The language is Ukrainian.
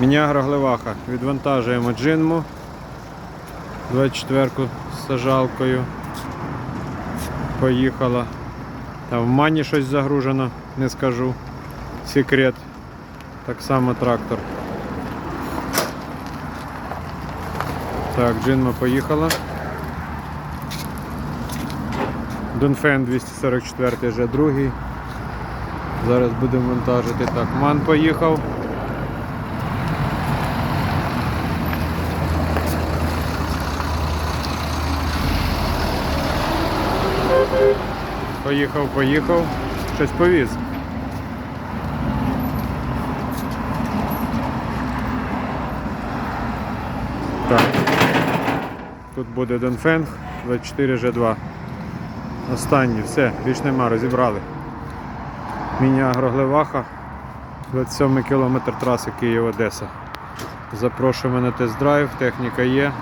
Мінягра Гливаха. Відвантажуємо джинму 24-ку з сажалкою. Поїхала. Там в мані щось загружено, не скажу. Секрет. Так само трактор. Так, джинма поїхала. Дунфен 244 вже другий. Зараз будемо вантажити. Так, ман поїхав. Поїхав, поїхав. Щось повіз. Так. Тут буде Донфенг 24 G2. Останній, все, більш нема, розібрали. Міні-агроглеваха, 27 кілометр траси Київ-Одеса. Запрошуємо на тест-драйв, техніка є.